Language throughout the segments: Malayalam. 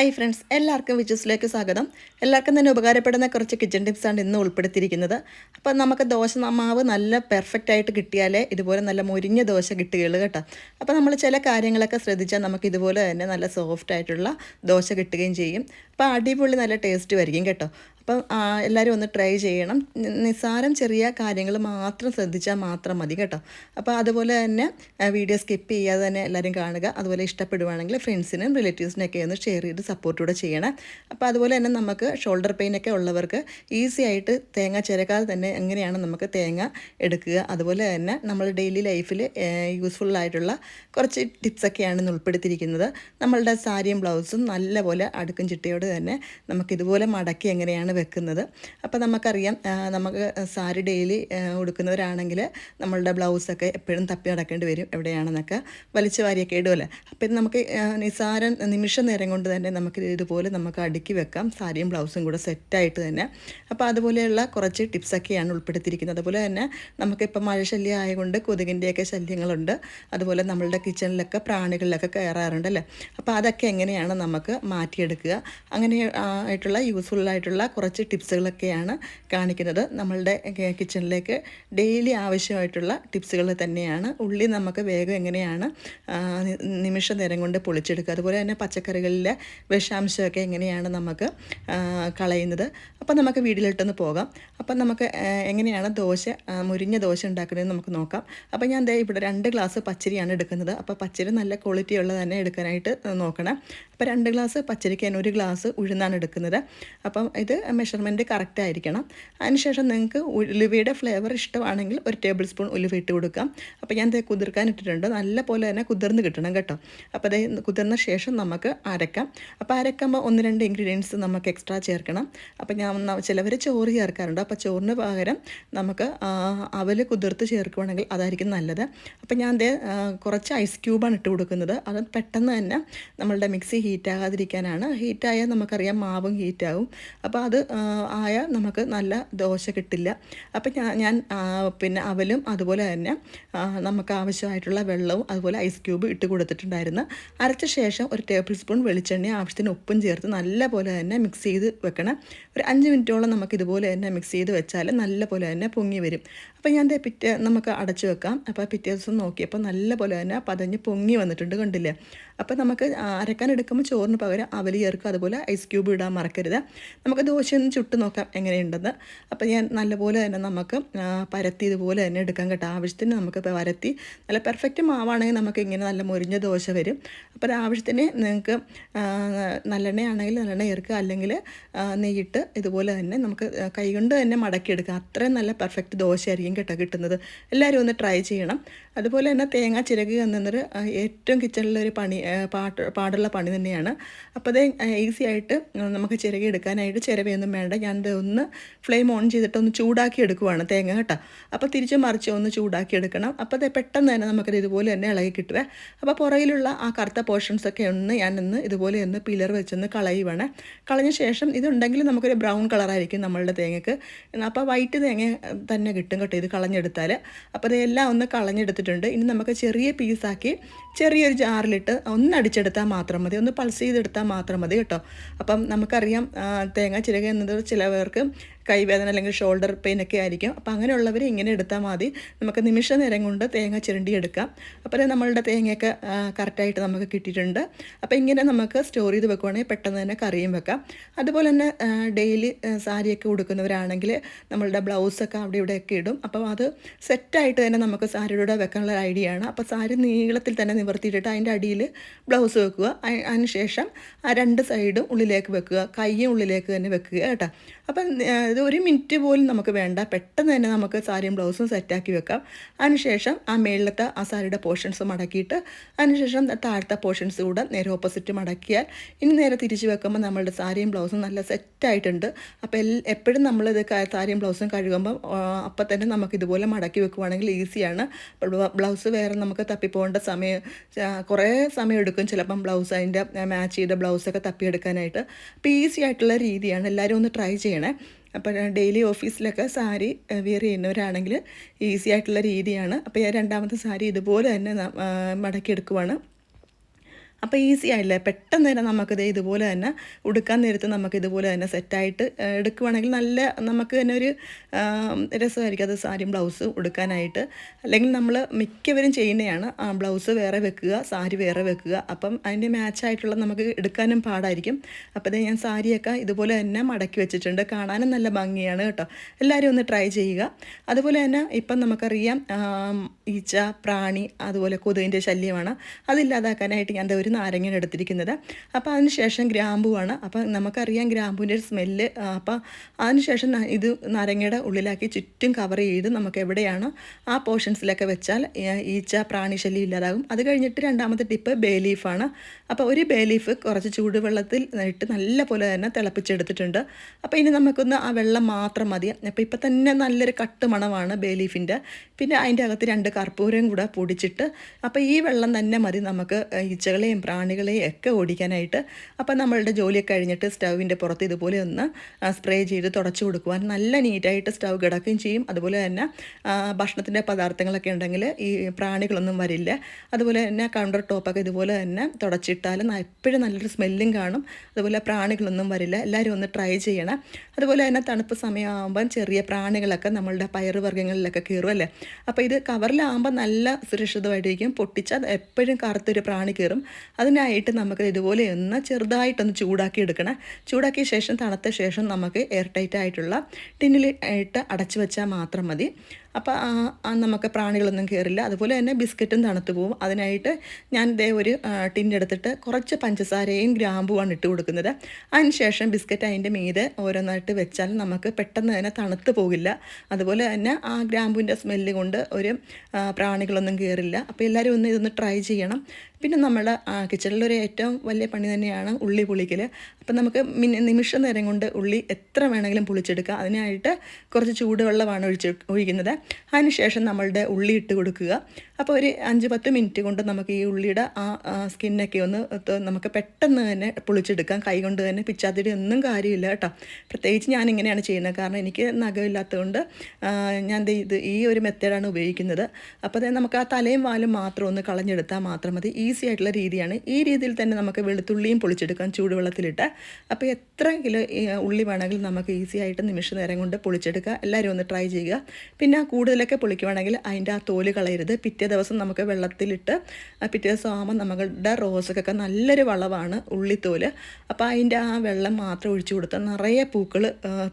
ഹായ് ഫ്രണ്ട്സ് എല്ലാവർക്കും വിജസിലേക്ക് സ്വാഗതം. എല്ലാവർക്കും തന്നെ ഉപകാരപ്പെടുന്ന കുറച്ച് കിച്ചൺ ടിപ്സാണ് ഇന്ന് ഉൾപ്പെടുത്തിയിരിക്കുന്നത്. അപ്പോൾ നമുക്ക് ദോശ മാവ് നല്ല പെർഫെക്റ്റ് ആയിട്ട് കിട്ടിയാലേ ഇതുപോലെ നല്ല മുരിഞ്ഞ ദോശ കിട്ടുകയുള്ളൂ കേട്ടോ. അപ്പോൾ നമ്മൾ ചില കാര്യങ്ങളൊക്കെ ശ്രദ്ധിച്ചാൽ നമുക്ക് ഇതുപോലെ തന്നെ നല്ല സോഫ്റ്റ് ആയിട്ടുള്ള ദോശ കിട്ടുകയും ചെയ്യും. അപ്പോൾ അടിപൊളി നല്ല ടേസ്റ്റ് വരികയും കേട്ടോ. അപ്പം എല്ലാവരും ഒന്ന് ട്രൈ ചെയ്യണം. നിസ്സാരം ചെറിയ കാര്യങ്ങൾ മാത്രം ശ്രദ്ധിച്ചാൽ മാത്രം മതി കേട്ടോ. അപ്പോൾ അതുപോലെ തന്നെ വീഡിയോ സ്കിപ്പ് ചെയ്യാതെ തന്നെ എല്ലാവരും കാണുക. അതുപോലെ ഇഷ്ടപ്പെടുവാണെങ്കിൽ ഫ്രണ്ട്സിനും റിലേറ്റീവ്സിനൊക്കെ ഒന്ന് ഷെയർ ചെയ്ത് സപ്പോർട്ടൂടെ ചെയ്യണം. അപ്പോൾ അതുപോലെ തന്നെ നമുക്ക് ഷോൾഡർ പെയിൻ ഒക്കെ ഉള്ളവർക്ക് ഈസി ആയിട്ട് തേങ്ങ ചിരക്കാതെ തന്നെ എങ്ങനെയാണ് നമുക്ക് തേങ്ങ എടുക്കുക? അതുപോലെ തന്നെ നമ്മൾ ഡെയിലി ലൈഫിൽ യൂസ്ഫുൾ ആയിട്ടുള്ള കുറച്ച് ടിപ്സൊക്കെയാണ് ഇന്ന് ഉൾപ്പെടുത്തിയിരിക്കുന്നത്. നമ്മളുടെ സാരിയും ബ്ലൗസും നല്ലപോലെ അടുക്കും ചിട്ടയോട് തന്നെ നമുക്കിതുപോലെ മടക്കി എങ്ങനെയാണ് വെക്കുന്നത്. അപ്പോൾ നമുക്കറിയാം നമുക്ക് സാരി ഡെയിലി ഉടുക്കുന്നവരാണെങ്കിൽ നമ്മളുടെ ബ്ലൗസൊക്കെ എപ്പോഴും തപ്പി നടക്കേണ്ടി വരും എവിടെയാണെന്നൊക്കെ വലിച്ചു വാരിയൊക്കെ ഇടുമല്ലേ അപ്പോൾ ഇത് നമുക്ക് നിസാര നിമിഷ നേരം കൊണ്ട് തന്നെ നമുക്ക് ഇതുപോലെ നമുക്ക് അടുക്കി വെക്കാം സാരിയും ബ്ലൗസും കൂടെ സെറ്റായിട്ട് തന്നെ. അപ്പോൾ അതുപോലെയുള്ള കുറച്ച് ടിപ്സൊക്കെയാണ് ഉൾപ്പെടുത്തിയിരിക്കുന്നത്. അതുപോലെ തന്നെ നമുക്കിപ്പോൾ മഴ ശല്യം ആയതുകൊണ്ട് കൊതുകിന്റെയൊക്കെ ശല്യങ്ങളുണ്ട്. അതുപോലെ നമ്മളുടെ കിച്ചണിലൊക്കെ പ്രാണികളിലൊക്കെ കയറാറുണ്ട് അല്ലേ? അപ്പോൾ അതൊക്കെ എങ്ങനെയാണ് നമുക്ക് മാറ്റിയെടുക്കുക? അങ്ങനെ ആയിട്ടുള്ള യൂസ്ഫുള്ളായിട്ടുള്ള ആയിട്ടുള്ള കുറച്ച് ടിപ്സുകളൊക്കെയാണ് കാണിക്കുന്നത്. നമ്മളുടെ കിച്ചണിലേക്ക് ഡെയിലി ആവശ്യമായിട്ടുള്ള ടിപ്സുകൾ തന്നെയാണ്. ഉള്ളി നമുക്ക് വേഗം എങ്ങനെയാണ് നിമിഷ നേരം കൊണ്ട് പൊളിച്ചെടുക്കുക. അതുപോലെ തന്നെ പച്ചക്കറികളിലെ വിഷാംശമൊക്കെ എങ്ങനെയാണ് നമുക്ക് കളയുന്നത്. അപ്പോൾ നമുക്ക് വീട്ടിലിട്ടൊന്ന് പോകാം. അപ്പം നമുക്ക് എങ്ങനെയാണ് ദോശ മുരിഞ്ഞ ദോശ ഉണ്ടാക്കുന്നത് നമുക്ക് നോക്കാം. അപ്പോൾ ഞാൻ ദേ ഇവിടെ രണ്ട് ഗ്ലാസ് പച്ചരിയാണ് എടുക്കുന്നത്. അപ്പോൾ പച്ചരി നല്ല ക്വാളിറ്റി ഉള്ളത് തന്നെ എടുക്കാനായിട്ട് നോക്കണം. അപ്പോൾ രണ്ട് ഗ്ലാസ് പച്ചരിക്ക് ഞാൻ ഒരു ഗ്ലാസ് ഉഴുന്നാണ് എടുക്കുന്നത്. അപ്പം ഇത് മെഷർമെന്റ് കറക്റ്റ് ആയിരിക്കണം. അതിനുശേഷം നിങ്ങൾക്ക് ഉലുവയുടെ ഫ്ലേവർ ഇഷ്ടമാണെങ്കിൽ ഒരു ടേബിൾ സ്പൂൺ ഉലുവ ഇട്ട് കൊടുക്കാം. അപ്പോൾ ഞാൻ ദേ കുതിർക്കാൻ ഇട്ടിട്ടുണ്ട്. നല്ല പോലെ തന്നെ കുതിർന്ന് കിട്ടണം കേട്ടോ. അപ്പോൾ അതേ കുതിർന്ന ശേഷം നമുക്ക് അരക്കാം. അപ്പോൾ അരക്കുമ്പോൾ ഒന്ന് രണ്ട് ഇൻഗ്രീഡിയൻസ് നമുക്ക് എക്സ്ട്രാ ചേർക്കണം. അപ്പോൾ ഞാൻ ചിലവർ ചോറ് ചേർക്കാറുണ്ട്. അപ്പോൾ ചോറിന് പകരം നമുക്ക് അവൽ കുതിർത്ത് ചേർക്കുവാണെങ്കിൽ അതായിരിക്കും നല്ലത്. അപ്പോൾ ഞാൻ ദേ കുറച്ച് ഐസ് ക്യൂബാണ് ഇട്ട് കൊടുക്കുന്നത്. അത് പെട്ടെന്ന് തന്നെ നമ്മളുടെ മിക്സി ഹീറ്റ് ആകാതിരിക്കാനാണ് ഹീറ്റായാൽ നമുക്കറിയാം മാവും ഹീറ്റാവും അപ്പോൾ അത് ആയാൽ നമുക്ക് നല്ല ദോശ കിട്ടില്ല. അപ്പം ഞാൻ ഞാൻ പിന്നെ അവലും അതുപോലെ തന്നെ നമുക്ക് ആവശ്യമായിട്ടുള്ള വെള്ളവും അതുപോലെ ഐസ് ക്യൂബ് ഇട്ട് കൊടുത്തിട്ടുണ്ടായിരുന്നു. അരച്ച ശേഷം ഒരു ടേബിൾ സ്പൂൺ വെളിച്ചെണ്ണ ആവശ്യത്തിന് ഉപ്പും ചേർത്ത് നല്ല പോലെ തന്നെ മിക്സ് ചെയ്ത് വെക്കണം. ഒരു അഞ്ച് മിനിറ്റോളം നമുക്ക് ഇതുപോലെ തന്നെ മിക്സ് ചെയ്ത് വെച്ചാൽ നല്ല പോലെ തന്നെ പൊങ്ങി വരും. അപ്പോൾ ഞാൻ പിറ്റേ നമുക്ക് അടച്ചു വെക്കാം. അപ്പോൾ പിറ്റേ ദിവസം നോക്കിയപ്പോൾ നല്ല പോലെ തന്നെ പതഞ്ഞ് പൊങ്ങി വന്നിട്ടുണ്ട് കണ്ടില്ലേ? അപ്പോൾ നമുക്ക് അരക്കാൻ എടുക്കുമ്പോൾ ചോറിന് പകരം അവലി ചേർക്കുക അതുപോലെ ഐസ് ക്യൂബ് ഇടാൻ മറക്കരുത്. നമുക്ക് ദോശയൊന്ന് ചുട്ട് നോക്കാം എങ്ങനെയുണ്ടെന്ന്. അപ്പോൾ ഞാൻ നല്ലപോലെ തന്നെ നമുക്ക് പരത്തി ഇതുപോലെ തന്നെ എടുക്കാൻ കേട്ടോ. ആവശ്യത്തിന് നമുക്ക് പരത്തി. നല്ല പെർഫെക്റ്റ് മാവാണെങ്കിൽ നമുക്ക് ഇങ്ങനെ നല്ല മുരിഞ്ഞ ദോശ വരും. അപ്പോൾ ആവശ്യത്തിന് നിങ്ങൾക്ക് നല്ലെണ്ണ നല്ലെണ്ണയാണെങ്കിൽ നല്ലെണ്ണ ചേർക്കുക. അല്ലെങ്കിൽ നെയ്യിട്ട് ഇതുപോലെ തന്നെ നമുക്ക് കൈകൊണ്ട് തന്നെ മടക്കിയെടുക്കുക അത്രയും നല്ല പെർഫെക്റ്റ് ദോശ ആയിരിക്കും കേട്ടോ കിട്ടുന്നത്. എല്ലാവരും ഒന്ന് ട്രൈ ചെയ്യണം. അതുപോലെ തന്നെ തേങ്ങ ചിരകുക എന്നതൊരു ഏറ്റവും കിച്ചണിലൊരു പണി പാട്ട് പാടുള്ള പണി തന്നെയാണ്. അപ്പോൾ അത് ഈസി ആയിട്ട് നമുക്ക് ചിരകി എടുക്കാനായിട്ട് ചിരവയൊന്നും വേണ്ട. ഞാൻ ഇത് ഒന്ന് ഫ്ലെയിം ഓൺ ചെയ്തിട്ട് ഒന്ന് ചൂടാക്കി എടുക്കുവാണ് തേങ്ങ കേട്ടോ. അപ്പോൾ തിരിച്ച് മറിച്ച് ഒന്ന് ചൂടാക്കി എടുക്കണം. അപ്പോൾ അത് പെട്ടെന്ന് തന്നെ നമുക്കത് ഇതുപോലെ തന്നെ ഇളകി കിട്ടുവേ. അപ്പോൾ പുറകിലുള്ള ആ കറുത്ത പോർഷൻസ് ഒക്കെ ഒന്ന് ഞാനൊന്ന് ഇതുപോലെ ഒന്ന് പിലർ വെച്ചൊന്ന് കളയുവാണ്. കളഞ്ഞ ശേഷം ഇതുണ്ടെങ്കിൽ നമുക്കൊരു ബ്രൗൺ കളറായിരിക്കും നമ്മളുടെ തേങ്ങക്ക്. അപ്പോൾ വൈറ്റ് തേങ്ങ തന്നെ കിട്ടും കേട്ടോ ഇത് കളഞ്ഞെടുത്താൽ അപ്പോൾ ഇതെല്ലാം ഒന്ന് കളഞ്ഞെടുത്തിട്ടുണ്ട് ഇനി നമുക്ക് ചെറിയ പീസാക്കി ചെറിയൊരു ജാറിലിട്ട് ഒന്ന് അടിച്ചെടുത്താൽ മാത്രം മതി ഒന്ന് പൾസ് ചെയ്തെടുത്താൽ മാത്രം മതി കേട്ടോ. അപ്പം നമുക്കറിയാം തേങ്ങ ചിരക എന്നത് ചിലവർക്ക് കൈവേദന അല്ലെങ്കിൽ ഷോൾഡർ പെയിൻ ഒക്കെ ആയിരിക്കും. അപ്പോൾ അങ്ങനെയുള്ളവർ ഇങ്ങനെ എടുത്താൽ മതി. നമുക്ക് നിമിഷ നേരം കൊണ്ട് തേങ്ങ ചിരണ്ടി എടുക്കാം. അപ്പോൾ നമ്മളുടെ തേങ്ങയൊക്കെ കറക്റ്റായിട്ട് നമുക്ക് കിട്ടിയിട്ടുണ്ട്. അപ്പോൾ ഇങ്ങനെ നമുക്ക് സ്റ്റോർ ചെയ്ത് വെക്കുവാണെങ്കിൽ പെട്ടെന്ന് തന്നെ കറിയും വെക്കാം. അതുപോലെ തന്നെ ഡെയിലി സാരിയൊക്കെ ഉടുക്കുന്നവരാണെങ്കിൽ നമ്മളുടെ ബ്ലൗസൊക്കെ അവിടെ ഇവിടെയൊക്കെ ഇടും. അപ്പം അത് സെറ്റായിട്ട് തന്നെ നമുക്ക് സാരിയുടെ വെക്കാനുള്ള ഐഡിയ ആണ്. അപ്പോൾ സാരി നീളത്തിൽ തന്നെ നിവർത്തിയിട്ടിട്ട് അതിന്റെ അടിയിൽ ബ്ലൗസ് വെക്കുക. അതിനുശേഷം അതിന് ശേഷം ആ രണ്ട് സൈഡും ഉള്ളിലേക്ക് വെക്കുക. കൈയും ഉള്ളിലേക്ക് തന്നെ വെക്കുക കേട്ടോ. അപ്പം ഇത് ഒരു മിനിറ്റ് പോലും നമുക്ക് വേണ്ട. പെട്ടെന്ന് തന്നെ നമുക്ക് സാരിയും ബ്ലൗസും സെറ്റാക്കി വെക്കാം. അതിനുശേഷം ആ മേളിലത്തെ ആ സാരിയുടെ പോർഷൻസ് മടക്കിയിട്ട് അതിനുശേഷം താഴത്തെ പോർഷൻസ് കൂടെ നേരെ ഓപ്പോസിറ്റ് മടക്കിയാൽ ഇനി നേരെ തിരിച്ച് വെക്കുമ്പോൾ നമ്മളുടെ സാരിയും ബ്ലൗസും നല്ല സെറ്റായിട്ടുണ്ട്. അപ്പോൾ എപ്പോഴും നമ്മളിത് സാരിയും ബ്ലൗസും കഴുകുമ്പം അപ്പം തന്നെ നമുക്ക് ഇതുപോലെ മടക്കി വെക്കുവാണെങ്കിൽ ഈസിയാണ്. ബ്ലൗസ് വേറെ നമുക്ക് തപ്പിപ്പോകേണ്ട സമയം കുറേ സമയം എടുക്കും ചിലപ്പം ബ്ലൗസ് അതിന്റെ മാച്ച് ചെയ്ത ബ്ലൗസൊക്കെ തപ്പിയെടുക്കാനായിട്ട്. അപ്പോൾ ഈസി ആയിട്ടുള്ള രീതിയാണ്. എല്ലാവരും ഒന്ന് ട്രൈ ചെയ്യണേ. അപ്പോൾ ഡെയിലി ഓഫീസിലൊക്കെ സാരി വിയർ ചെയ്യുന്നവരാണെങ്കിൽ ഈസി ആയിട്ടുള്ള രീതിയാണ്. അപ്പോൾ ഞാൻ രണ്ടാമത്തെ സാരി ഇതുപോലെ തന്നെ മടക്കിയെടുക്കുവാണ്. അപ്പോൾ ഈസി ആയില്ലേ? പെട്ടെന്ന് തന്നെ നമുക്കിത് ഇതുപോലെ തന്നെ ഉടുക്കാൻ നേരത്ത് നമുക്ക് ഇതുപോലെ തന്നെ സെറ്റായിട്ട് എടുക്കുവാണെങ്കിൽ നല്ല നമുക്ക് തന്നെ ഒരു രസമായിരിക്കും. അത് സാരിയും ബ്ലൗസ് ഉടുക്കാനായിട്ട്. അല്ലെങ്കിൽ നമ്മൾ മിക്കവരും ചെയ്യുന്നതാണ് ആ ബ്ലൗസ് വേറെ വെക്കുക സാരി വേറെ വെക്കുക. അപ്പം അതിന്റെ മാച്ചായിട്ടുള്ള നമുക്ക് എടുക്കാനും പാടായിരിക്കും. അപ്പോൾ ഞാൻ സാരിയൊക്കെ ഇതുപോലെ തന്നെ മടക്കി വെച്ചിട്ടുണ്ട്. കാണാനും നല്ല ഭംഗിയാണ് കേട്ടോ. എല്ലാവരും ഒന്ന് ട്രൈ ചെയ്യുക. അതുപോലെ തന്നെ ഇപ്പം നമുക്കറിയാം ഈച്ച പ്രാണി അതുപോലെ കൊതുകിന്റെ ശല്യമാണ്. അതില്ലാതാക്കാനായിട്ട് ഞാൻ ദേ ഒരു നാരങ്ങയാണ് എടുത്തിരിക്കുന്നത്. അപ്പോൾ അതിനുശേഷം ഗ്രാമ്പുവാണ് അപ്പോൾ നമുക്കറിയാം ഗ്രാമ്പുവിന്റെ ഒരു സ്മെല്ല് അപ്പോൾ അതിനുശേഷം ഇത് നാരങ്ങയുടെ ഉള്ളിലാക്കി ചുറ്റും കവർ ചെയ്ത് നമുക്ക് എവിടെയാണ് ആ പോർഷൻസിലൊക്കെ വെച്ചാൽ ഈച്ച പ്രാണിശല്യം ഇല്ലാതാകും. അത് കഴിഞ്ഞിട്ട് രണ്ടാമത്തെ ടിപ്പ് ബേ ലീഫാണ് അപ്പോൾ ഒരു ബേ ലീഫ് കുറച്ച് ചൂടുവെള്ളത്തിൽ ഇട്ട് നല്ല പോലെ തന്നെ തിളപ്പിച്ചെടുത്തിട്ടുണ്ട്. അപ്പോൾ ഇനി നമുക്കൊന്ന് ആ വെള്ളം മാത്രം മതി. അപ്പോൾ ഇപ്പം തന്നെ നല്ലൊരു കട്ട് മണമാണ് ബേ ലീഫിന്റെ പിന്നെ അതിന്റെ അകത്ത് രണ്ട് കർപ്പൂരം കൂടെ പൊടിച്ചിട്ട് അപ്പോൾ ഈ വെള്ളം തന്നെ മതി നമുക്ക് ഈച്ചകളെയും പ്രാണികളെയും ഒക്കെ ഓടിക്കാനായിട്ട് അപ്പം നമ്മളുടെ ജോലിയൊക്കെ കഴിഞ്ഞിട്ട് സ്റ്റൗവിന്റെ പുറത്ത് ഇതുപോലെ ഒന്ന് സ്പ്രേ ചെയ്ത് തുടച്ചു കൊടുക്കുവാൻ നല്ല നീറ്റായിട്ട് സ്റ്റൗ കിടക്കുകയും ചെയ്യും. അതുപോലെ തന്നെ ഭക്ഷണത്തിന്റെ പദാർത്ഥങ്ങളൊക്കെ ഉണ്ടെങ്കിൽ ഈ പ്രാണികളൊന്നും വരില്ല. അതുപോലെ തന്നെ കൗണ്ടർ ടോപ്പൊക്കെ ഇതുപോലെ തന്നെ തുടച്ചിട്ടാൽ എപ്പോഴും നല്ലൊരു സ്മെല്ലും കാണും. അതുപോലെ പ്രാണികളൊന്നും വരില്ല. എല്ലാവരും ഒന്ന് ട്രൈ ചെയ്യണം. അതുപോലെ തന്നെ തണുപ്പ് സമയമാകുമ്പം ചെറിയ പ്രാണികളൊക്കെ നമ്മളുടെ പയറുവർഗങ്ങളിലൊക്കെ കയറും അല്ലേ? അപ്പോൾ ഇത് കവറിലാകുമ്പോൾ നല്ല സുരക്ഷിതമായിട്ടിരിക്കും. പൊട്ടിച്ചാൽ എപ്പോഴും കറുത്തൊരു പ്രാണി കയറും. അതിനായിട്ട് നമുക്ക് ഇതുപോലെ ഒന്ന് ചെറുതായിട്ടൊന്ന് ചൂടാക്കി എടുക്കണം. ചൂടാക്കിയ ശേഷം തണുത്ത ശേഷം നമുക്ക് എയർ ടൈറ്റ് ആയിട്ടുള്ള ടിന്നിൽ ഇട്ട് അടച്ചു വെച്ചാൽ മാത്രം മതി. അപ്പോൾ നമുക്ക് പ്രാണികളൊന്നും കയറില്ല അതുപോലെ തന്നെ ബിസ്ക്കറ്റും തണുത്തു പോകും അതിനായിട്ട് ഞാൻ ഇതേ ഒരു ടിന്നെടുത്തിട്ട് കുറച്ച് പഞ്ചസാരയും ഗ്രാമ്പുമാണ് ഇട്ട് കൊടുക്കുന്നത്. അതിനുശേഷം ബിസ്ക്കറ്റ് അതിന്റെ മീതെ ഓരോന്നായിട്ട് വെച്ചാൽ നമുക്ക് പെട്ടെന്ന് തന്നെ തണുത്ത് പോകില്ല. അതുപോലെ തന്നെ ആ ഗ്രാമ്പുവിന്റെ സ്മെല്ല് കൊണ്ട് ഒരു പ്രാണികളൊന്നും കയറില്ല അപ്പോൾ എല്ലാവരും ഒന്ന് ഇതൊന്ന് ട്രൈ ചെയ്യണം. പിന്നെ നമ്മുടെ കിച്ചണിലൊരു ഏറ്റവും വലിയ പണി തന്നെയാണ് ഉള്ളി പൊളിക്കൽ അപ്പം നമുക്ക് നിമിഷ നേരം കൊണ്ട് ഉള്ളി എത്ര വേണമെങ്കിലും പൊളിച്ചെടുക്കാം. അതിനായിട്ട് കുറച്ച് ചൂടുവെള്ളമാണ് ഒഴിച്ച് ഒഴിക്കുന്നത്. അതിനുശേഷം നമ്മളുടെ ഉള്ളി ഇട്ട് കൊടുക്കുക. അപ്പോൾ ഒരു അഞ്ച് പത്ത് മിനിറ്റ് കൊണ്ട് നമുക്ക് ഈ ഉള്ളിയുടെ ആ സ്കിന്നൊക്കെ ഒന്ന് നമുക്ക് പെട്ടെന്ന് തന്നെ പൊളിച്ചെടുക്കാം. കൈ കൊണ്ട് തന്നെ പിച്ചാത്തിരി ഒന്നും കാര്യമില്ല കേട്ടോ. പ്രത്യേകിച്ച് ഞാൻ ഇങ്ങനെയാണ് ചെയ്യുന്നത്. കാരണം എനിക്ക് നഖമില്ലാത്തതുകൊണ്ട് ഞാൻ ഇത് ഈ ഒരു മെത്തേഡാണ് ഉപയോഗിക്കുന്നത്. അപ്പോൾ നമുക്ക് ആ തലയും വാലും മാത്രം ഒന്ന് കളഞ്ഞെടുത്താൽ മാത്രം മതി. ഈസി ആയിട്ടുള്ള രീതിയാണ്. ഈ രീതിയിൽ തന്നെ നമുക്ക് വെളുത്തുള്ളിയും പൊളിച്ചെടുക്കാം ചൂടുവെള്ളത്തിലിട്ട്. അപ്പോൾ എത്ര കിലോ ഉള്ളി വേണമെങ്കിലും നമുക്ക് ഈസി ആയിട്ട് നിമിഷ നേരം കൊണ്ട് പൊളിച്ചെടുക്കുക എല്ലാവരും ഒന്ന് ട്രൈ ചെയ്യുക. പിന്നെ കൂടുതലൊക്കെ പൊളിക്കുവാണെങ്കിൽ അതിന്റെ ആ തോൽ കളയരുത്. പിറ്റേ ദിവസം നമുക്ക് വെള്ളത്തിലിട്ട് പിറ്റേ ദിവസം ആകുമ്പോൾ നമ്മളുടെ റോസക്കൊക്കെ നല്ലൊരു വളവാണ് ഉള്ളിത്തോൽ. അപ്പോൾ അതിന്റെ ആ വെള്ളം മാത്രം ഒഴിച്ചു കൊടുത്താൽ നിറയെ പൂക്കൾ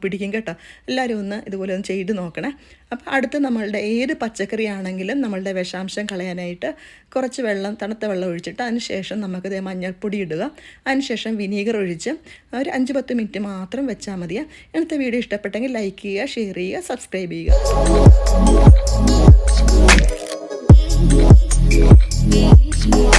പിടിക്കും കേട്ടോ. എല്ലാവരും ഒന്ന് ഇതുപോലെ ഒന്ന് ചെയ്ത് നോക്കണേ. അപ്പോൾ അടുത്ത് നമ്മളുടെ ഏത് പച്ചക്കറി ആണെങ്കിലും നമ്മളുടെ വിഷാംശം കളയാനായിട്ട് കുറച്ച് വെള്ളം തണുത്ത വെള്ളം ഒഴിച്ചിട്ട് അതിനുശേഷം നമുക്കിത് മഞ്ഞൾപ്പൊടി ഇടുക. അതിനുശേഷം വിനീഗർ ഒഴിച്ച് ഒരു അഞ്ച് പത്ത് മിനിറ്റ് മാത്രം വെച്ചാൽ മതിയാണ് ഇന്നത്തെ വീഡിയോ ഇഷ്ടപ്പെട്ടെങ്കിൽ ലൈക്ക് ചെയ്യുക ഷെയർ ചെയ്യുക സബ്സ്ക്രൈബ് ചെയ്യുക. Yeah.